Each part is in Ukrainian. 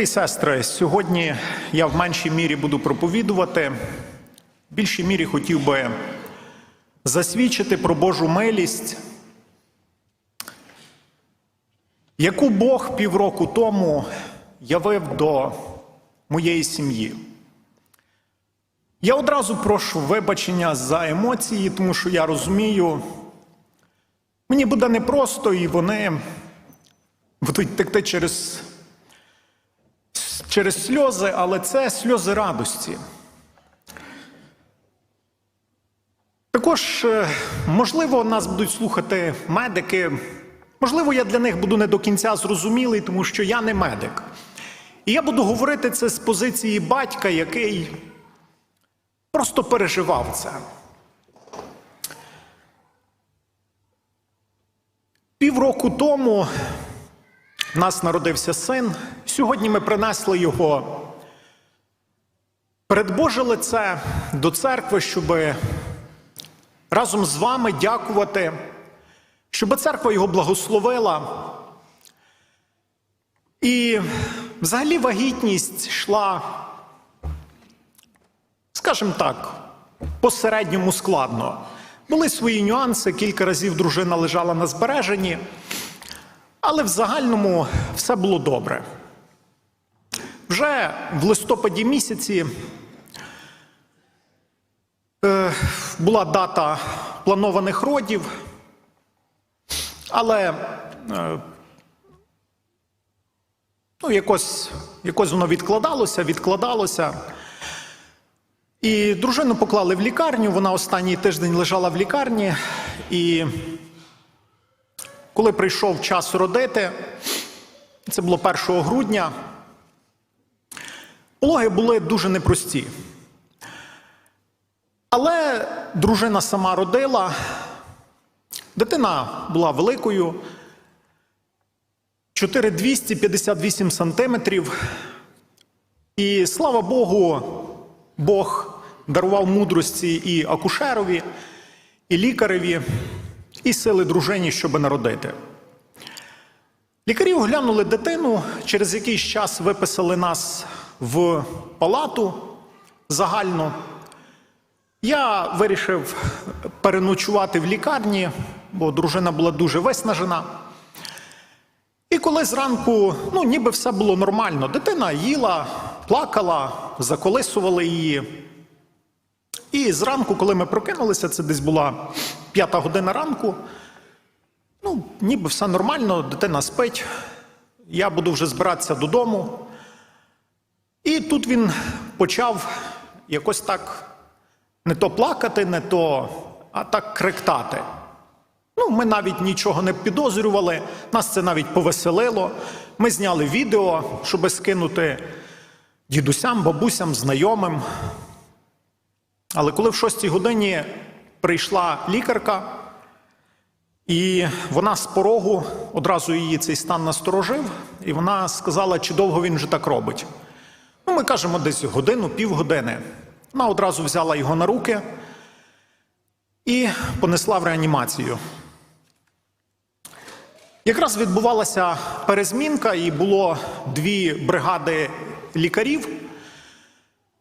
Брати і сестри, сьогодні я в меншій мірі буду проповідувати. В більшій мірі хотів би засвідчити про Божу милість, яку Бог півроку тому явив до моєї сім'ї. Я одразу прошу вибачення за емоції, тому що я розумію, мені буде непросто, і вони будуть текти через через сльози, але це сльози радості. Також, е, можливо, нас будуть слухати медики. Можливо, я для них буду не до кінця зрозумілий, тому що я не медик. І я буду говорити це з позиції батька, який просто переживав це. Півроку тому в нас народився син. Сьогодні ми принесли його перед Боже лице до церкви, щоб разом з вами дякувати, щоб церква його благословила. І взагалі вагітність йшла, скажімо так, посередньому складно. Були свої нюанси, кілька разів дружина лежала на збереженні. Але в загальному все було добре. Вже в листопаді місяці е, була дата планованих родів, але е, ну, якось, якось воно відкладалося, відкладалося. І дружину поклали в лікарню. Вона останній тиждень лежала в лікарні. і коли прийшов час родити, це було 1 грудня, пологи були дуже непрості. Але дружина сама родила, дитина була великою, 4258 сантиметрів. І слава Богу, Бог дарував мудрості і акушерові, і лікареві і сили дружині, щоб народити. Лікарі оглянули дитину, через якийсь час виписали нас в палату загальну. Я вирішив переночувати в лікарні, бо дружина була дуже виснажена. І коли зранку, ну, ніби все було нормально, дитина їла, плакала, заколисували її. І зранку, коли ми прокинулися, це десь була п'ята година ранку. Ну, ніби все нормально, дитина спить. Я буду вже збиратися додому. І тут він почав якось так не то плакати, не то, а так кректати. Ну, ми навіть нічого не підозрювали, нас це навіть повеселило. Ми зняли відео, щоб скинути дідусям, бабусям, знайомим. Але коли в шостій годині прийшла лікарка, і вона з порогу одразу її цей стан насторожив, і вона сказала, чи довго він вже так робить. Ну, Ми кажемо, десь годину, півгодини. Вона одразу взяла його на руки і понесла в реанімацію. Якраз відбувалася перезмінка, і було дві бригади лікарів.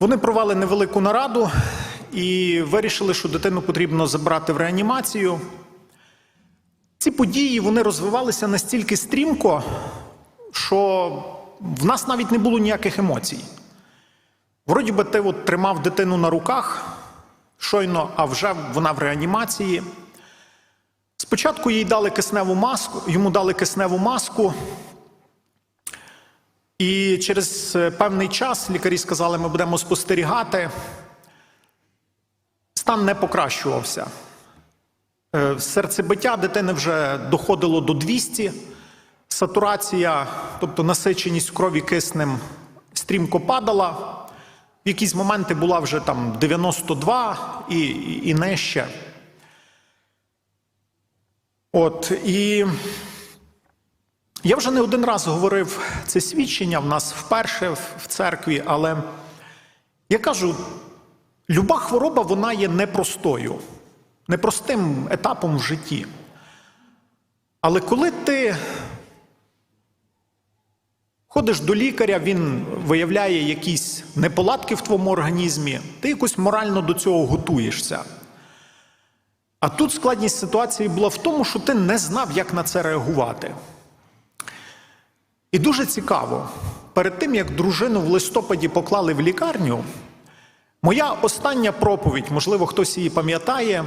Вони провели невелику нараду і вирішили, що дитину потрібно забрати в реанімацію. Ці події вони розвивалися настільки стрімко, що в нас навіть не було ніяких емоцій. Вроді би, ти от тримав дитину на руках щойно, а вже вона в реанімації. Спочатку їй дали кисневу маску, йому дали кисневу маску. І через е, певний час лікарі сказали, ми будемо спостерігати. Стан не покращувався. Е, серцебиття дитини вже доходило до 200, сатурація, тобто насиченість крові киснем, стрімко падала. В якісь моменти була вже там 92 і, і, і нижче. От і я вже не один раз говорив це свідчення в нас вперше в церкві, але я кажу: люба хвороба вона є непростою, непростим етапом в житті. Але коли ти Ходиш до лікаря, він виявляє якісь неполадки в твоєму організмі, ти якось морально до цього готуєшся. А тут складність ситуації була в тому, що ти не знав, як на це реагувати. І дуже цікаво, перед тим як дружину в листопаді поклали в лікарню, моя остання проповідь, можливо, хтось її пам'ятає,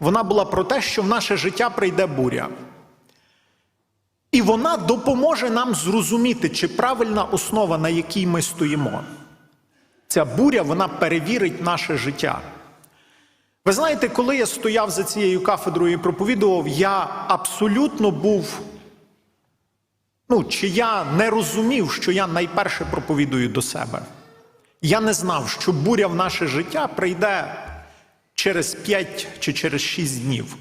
вона була про те, що в наше життя прийде буря. І вона допоможе нам зрозуміти, чи правильна основа, на якій ми стоїмо. Ця буря вона перевірить наше життя. Ви знаєте, коли я стояв за цією кафедрою і проповідував, я абсолютно був. Ну, чи я не розумів, що я найперше проповідую до себе. Я не знав, що буря в наше життя прийде через 5 чи через 6 днів.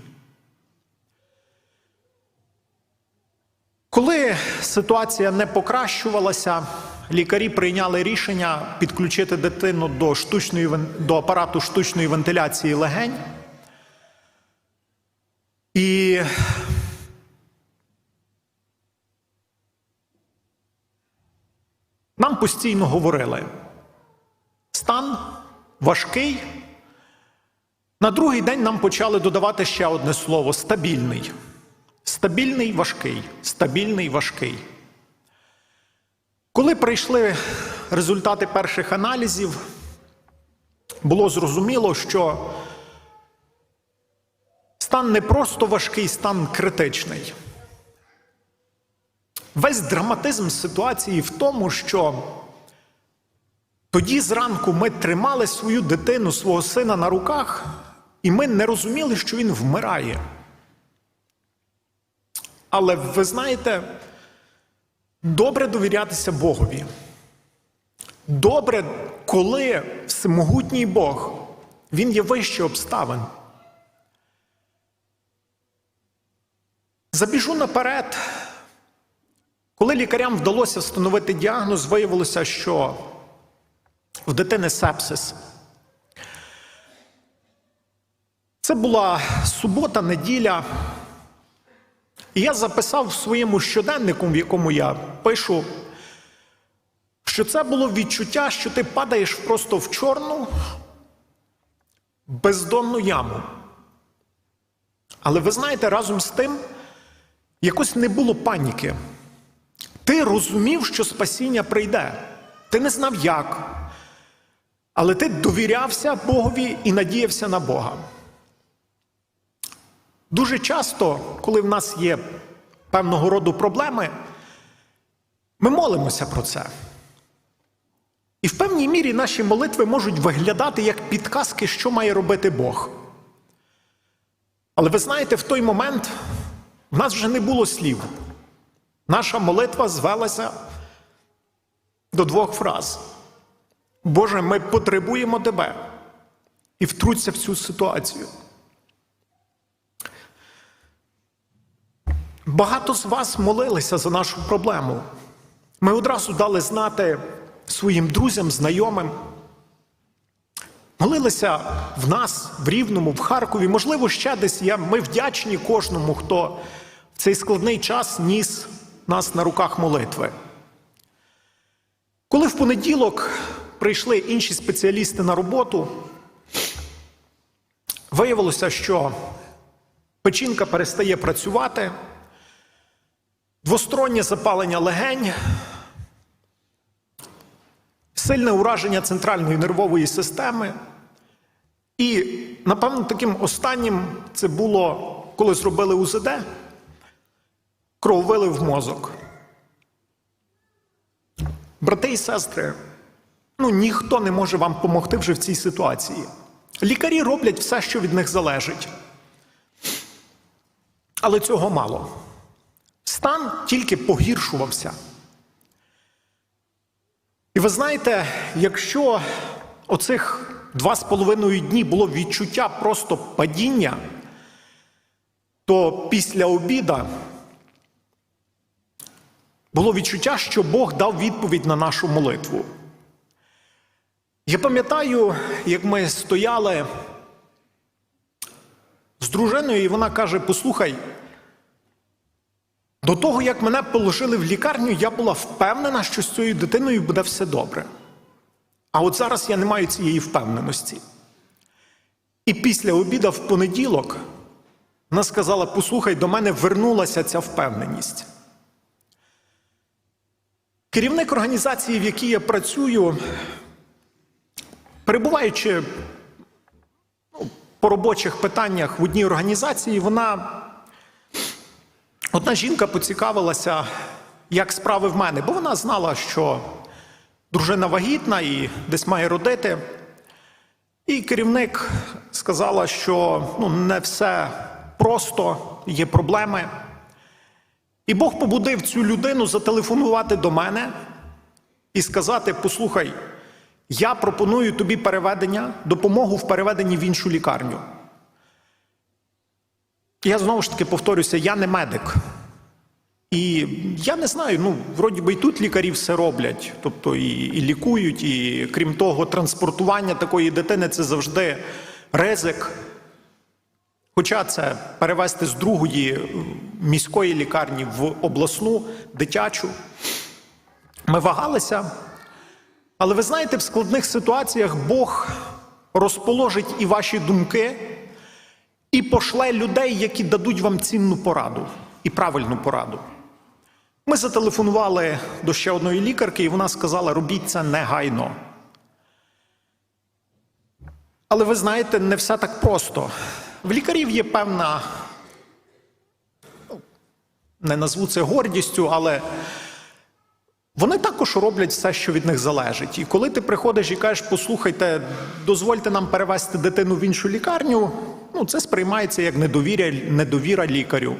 Коли ситуація не покращувалася, лікарі прийняли рішення підключити дитину до, штучної, до апарату штучної вентиляції легень. І нам постійно говорили: стан важкий. На другий день нам почали додавати ще одне слово стабільний. Стабільний важкий, стабільний важкий. Коли прийшли результати перших аналізів, було зрозуміло, що стан не просто важкий, стан критичний. Весь драматизм ситуації в тому, що тоді зранку ми тримали свою дитину, свого сина на руках, і ми не розуміли, що він вмирає. Але ви знаєте, добре довірятися Богові. Добре, коли всемогутній Бог, Він є вище обставин. Забіжу наперед. Коли лікарям вдалося встановити діагноз, виявилося, що в дитини сепсис. Це була субота, неділя. І я записав в своєму щоденнику, в якому я пишу, що це було відчуття, що ти падаєш просто в чорну, бездонну яму. Але ви знаєте, разом з тим якось не було паніки. Ти розумів, що спасіння прийде. Ти не знав як. Але ти довірявся Богові і надіявся на Бога. Дуже часто, коли в нас є певного роду проблеми, ми молимося про це. І в певній мірі наші молитви можуть виглядати як підказки, що має робити Бог. Але ви знаєте, в той момент в нас вже не було слів. Наша молитва звелася до двох фраз. Боже, ми потребуємо Тебе і втруться в цю ситуацію. Багато з вас молилися за нашу проблему. Ми одразу дали знати своїм друзям, знайомим. Молилися в нас, в Рівному, в Харкові, можливо, ще десь є. Ми вдячні кожному, хто в цей складний час ніс нас на руках молитви. Коли в понеділок прийшли інші спеціалісти на роботу, виявилося, що печінка перестає працювати, двостороннє запалення легень, сильне ураження центральної нервової системи. І, напевно, таким останнім це було, коли зробили УЗД, кров вили в мозок. Брати і сестри, ну ніхто не може вам допомогти вже в цій ситуації. Лікарі роблять все, що від них залежить. Але цього мало. Стан тільки погіршувався. І ви знаєте, якщо оцих два з половиною дні було відчуття просто падіння, то після обіда було відчуття, що Бог дав відповідь на нашу молитву. Я пам'ятаю, як ми стояли з дружиною, і вона каже: Послухай, До того, як мене положили в лікарню, я була впевнена, що з цією дитиною буде все добре. А от зараз я не маю цієї впевненості. І після обіда в понеділок вона сказала: послухай, до мене вернулася ця впевненість. Керівник організації, в якій я працюю, перебуваючи ну, по робочих питаннях в одній організації, вона одна жінка поцікавилася, як справи в мене, бо вона знала, що дружина вагітна і десь має родити. І керівник сказала, що ну, не все просто, є проблеми. І Бог побудив цю людину зателефонувати до мене і сказати: послухай, я пропоную тобі переведення, допомогу в переведенні в іншу лікарню. Я знову ж таки повторюся, я не медик. І я не знаю, ну, вроді би і тут лікарі все роблять, тобто і, і лікують, і крім того, транспортування такої дитини це завжди ризик. Хоча це перевести з другої е, міської лікарні в обласну дитячу. Ми вагалися. Але ви знаєте, в складних ситуаціях Бог розположить і ваші думки, і пошле людей, які дадуть вам цінну пораду і правильну пораду. Ми зателефонували до ще одної лікарки, і вона сказала: робіть це негайно. Але ви знаєте, не все так просто. В лікарів є певна, ну, не назву це гордістю, але вони також роблять все, що від них залежить. І коли ти приходиш і кажеш, послухайте, дозвольте нам перевести дитину в іншу лікарню, ну це сприймається як недовіря, недовіра лікарю.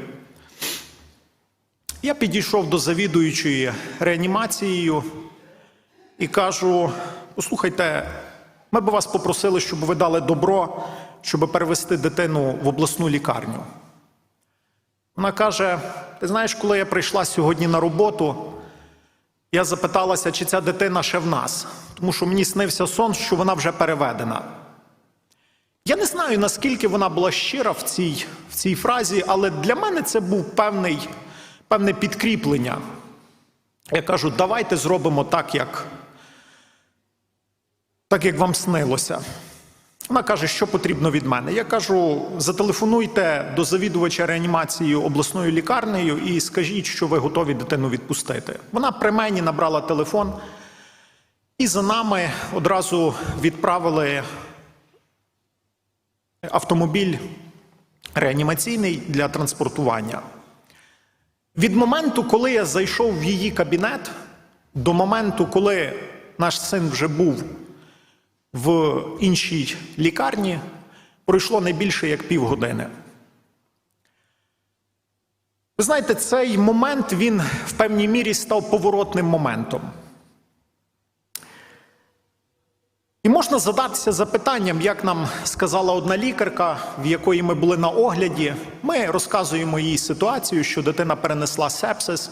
Я підійшов до завідуючої реанімацією і кажу: послухайте, ми б вас попросили, щоб ви дали добро, щоб перевести дитину в обласну лікарню. Вона каже: ти знаєш, коли я прийшла сьогодні на роботу, я запиталася, чи ця дитина ще в нас, тому що мені снився сон, що вона вже переведена. Я не знаю, наскільки вона була щира в цій, в цій фразі, але для мене це був певний, певне підкріплення. Я кажу, давайте зробимо так, як, так, як вам снилося. Вона каже, що потрібно від мене. Я кажу: зателефонуйте до завідувача реанімації обласною лікарнею і скажіть, що ви готові дитину відпустити. Вона при мені набрала телефон, і за нами одразу відправили автомобіль реанімаційний для транспортування. Від моменту, коли я зайшов в її кабінет, до моменту, коли наш син вже був в іншій лікарні пройшло не більше як півгодини. Ви знаєте, цей момент він в певній мірі став поворотним моментом. І можна задатися запитанням, як нам сказала одна лікарка, в якої ми були на огляді. Ми розказуємо їй ситуацію, що дитина перенесла сепсис.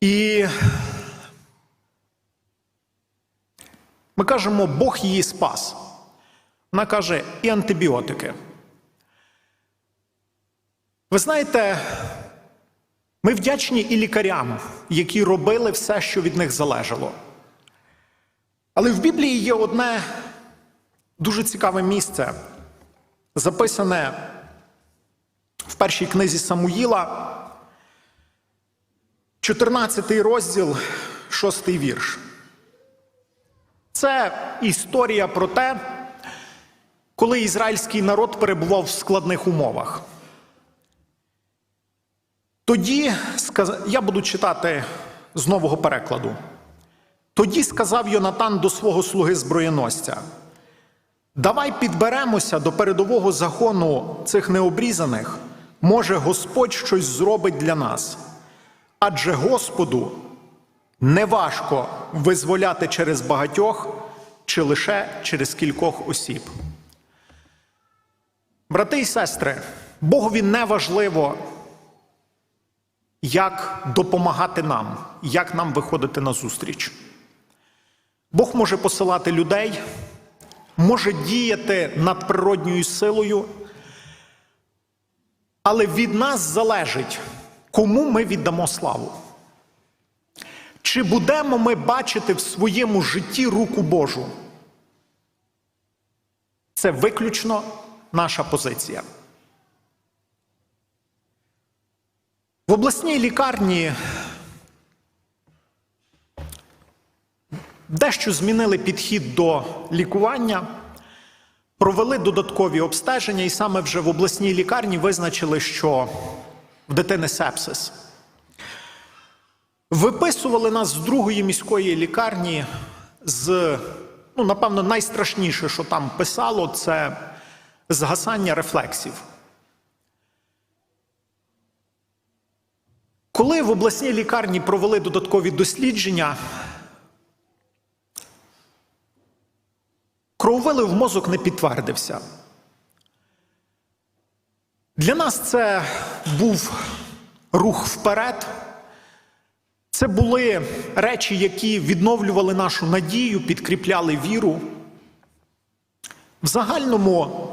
І Ми кажемо, Бог її спас. Вона каже, і антибіотики. Ви знаєте, ми вдячні і лікарям, які робили все, що від них залежало. Але в Біблії є одне дуже цікаве місце, записане в першій книзі Самуїла, 14 розділ, 6 вірш. Це історія про те, коли ізраїльський народ перебував в складних умовах. Тоді я буду читати з нового перекладу. Тоді сказав Йонатан до свого слуги зброєносця: Давай підберемося до передового закону цих необрізаних, може Господь щось зробить для нас. Адже Господу неважко визволяти через багатьох чи лише через кількох осіб. Брати і сестри, Богові не важливо, як допомагати нам, як нам виходити на зустріч. Бог може посилати людей, може діяти над природньою силою, Але від нас залежить, кому ми віддамо славу. Чи будемо ми бачити в своєму житті руку Божу? Це виключно наша позиція. В обласній лікарні дещо змінили підхід до лікування, провели додаткові обстеження, і саме вже в обласній лікарні визначили, що в дитини сепсис. Виписували нас з другої міської лікарні з, ну, напевно, найстрашніше, що там писало, це згасання рефлексів. Коли в обласній лікарні провели додаткові дослідження, крововилив в мозок не підтвердився. Для нас це був рух вперед. Це були речі, які відновлювали нашу надію, підкріпляли віру. В загальному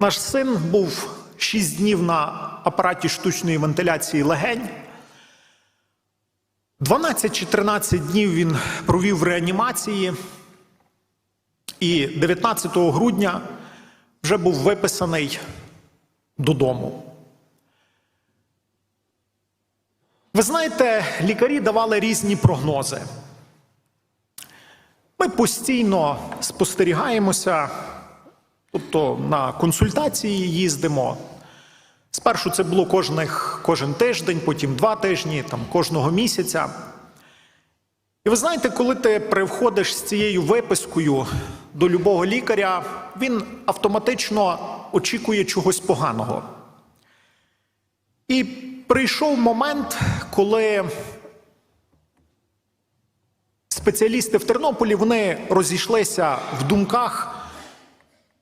наш син був 6 днів на апараті штучної вентиляції легень. 12 чи 13 днів він провів в реанімації, і 19 грудня вже був виписаний додому. Ви знаєте, лікарі давали різні прогнози. Ми постійно спостерігаємося, тобто на консультації їздимо. Спершу це було кожних, кожен тиждень, потім два тижні, там, кожного місяця. І ви знаєте, коли ти привходиш з цією випискою до любого лікаря, він автоматично очікує чогось поганого. І прийшов момент, коли спеціалісти в Тернополі вони розійшлися в думках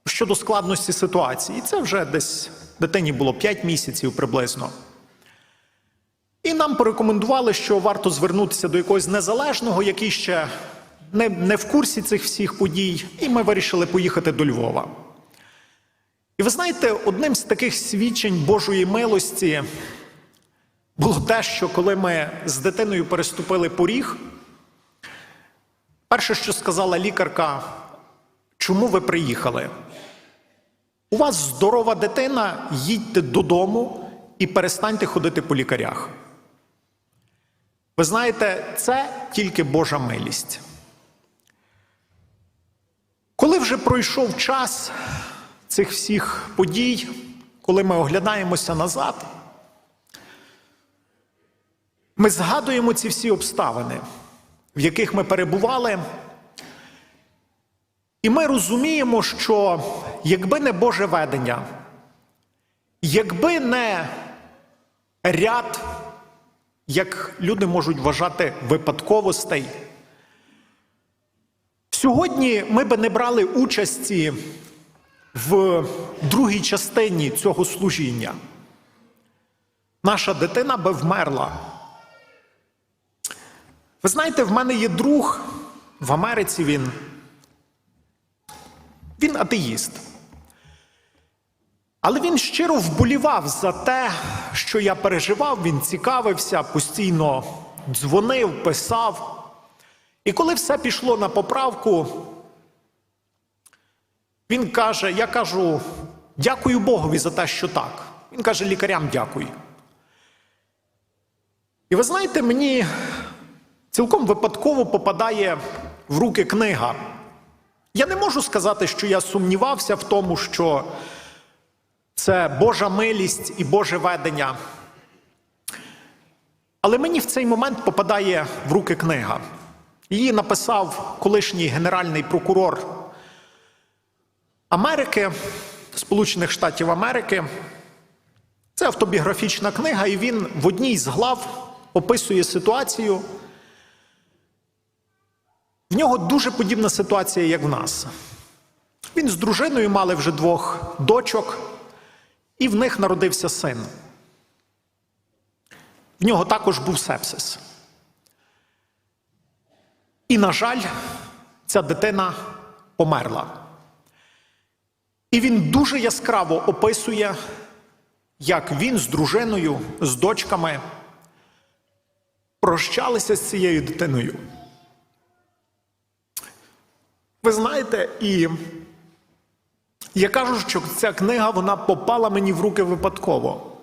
щодо складності ситуації. І це вже десь дитині було 5 місяців приблизно. І нам порекомендували, що варто звернутися до якогось незалежного, який ще не, не в курсі цих всіх подій, і ми вирішили поїхати до Львова. І ви знаєте, одним з таких свідчень Божої милості було те, що коли ми з дитиною переступили поріг, перше, що сказала лікарка, чому ви приїхали? У вас здорова дитина, їдьте додому і перестаньте ходити по лікарях. Ви знаєте, це тільки Божа милість. Коли вже пройшов час цих всіх подій, коли ми оглядаємося назад, ми згадуємо ці всі обставини, в яких ми перебували, і ми розуміємо, що якби не Боже ведення, якби не ряд, як люди можуть вважати, випадковостей, сьогодні ми би не брали участі в другій частині цього служіння. Наша дитина би вмерла. Ви знаєте, в мене є друг в Америці він. Він атеїст. Але він щиро вболівав за те, що я переживав, він цікавився, постійно дзвонив, писав. І коли все пішло на поправку, він каже: Я кажу, дякую Богові за те, що так. Він каже, лікарям дякую. І ви знаєте, мені цілком випадково попадає в руки книга. Я не можу сказати, що я сумнівався в тому, що це Божа милість і Боже ведення. Але мені в цей момент попадає в руки книга. Її написав колишній генеральний прокурор Америки, Сполучених Штатів Америки. Це автобіографічна книга, і він в одній з глав описує ситуацію. В нього дуже подібна ситуація, як в нас. Він з дружиною мали вже двох дочок, і в них народився син. В нього також був сепсис. І, на жаль, ця дитина померла. І він дуже яскраво описує, як він з дружиною, з дочками прощалися з цією дитиною. Ви знаєте, і я кажу, що ця книга вона попала мені в руки випадково.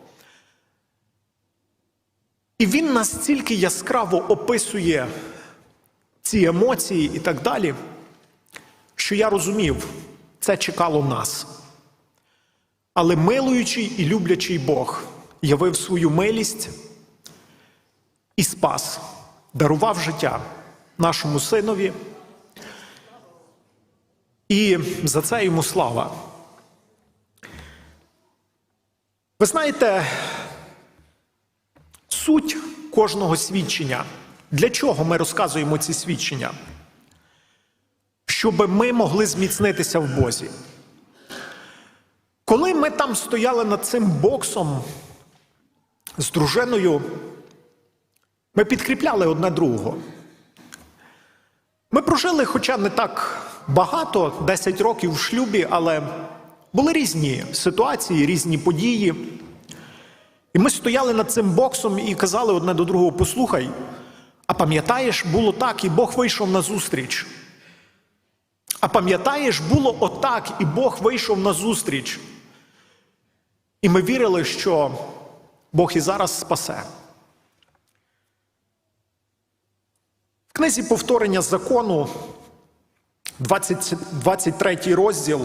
І він настільки яскраво описує ці емоції і так далі, що я розумів, це чекало нас. Але милуючий і люблячий Бог явив свою милість і спас, дарував життя нашому синові. І за це йому слава. Ви знаєте, суть кожного свідчення. Для чого ми розказуємо ці свідчення? Щоб ми могли зміцнитися в Бозі. Коли ми там стояли над цим боксом з дружиною, ми підкріпляли одне другого. Ми прожили, хоча не так багато, 10 років в шлюбі, але були різні ситуації, різні події. І ми стояли над цим боксом і казали одне до другого: послухай, а пам'ятаєш, було так, і Бог вийшов на зустріч. А пам'ятаєш, було отак, і Бог вийшов на зустріч. І ми вірили, що Бог і зараз спасе. В книзі повторення закону, 20, 23 розділ.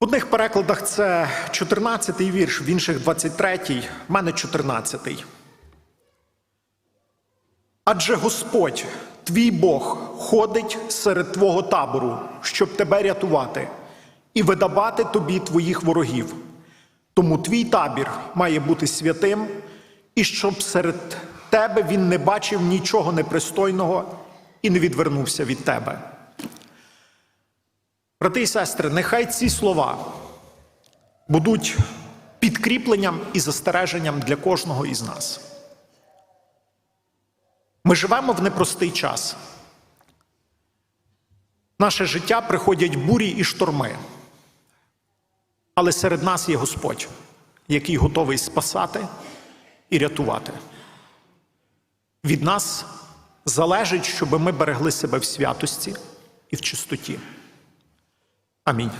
В одних перекладах це 14 вірш, в інших 23, в мене 14. Адже Господь, твій Бог, ходить серед твого табору, щоб тебе рятувати і видавати тобі твоїх ворогів. Тому твій табір має бути святим, і щоб серед тебе він не бачив нічого непристойного і не відвернувся від тебе. Брати і сестри, нехай ці слова будуть підкріпленням і застереженням для кожного із нас. Ми живемо в непростий час. Наше життя приходять бурі і шторми. Але серед нас є Господь, який готовий спасати і рятувати. Від нас залежить, щоб ми берегли себе в святості і в чистоті. Амінь.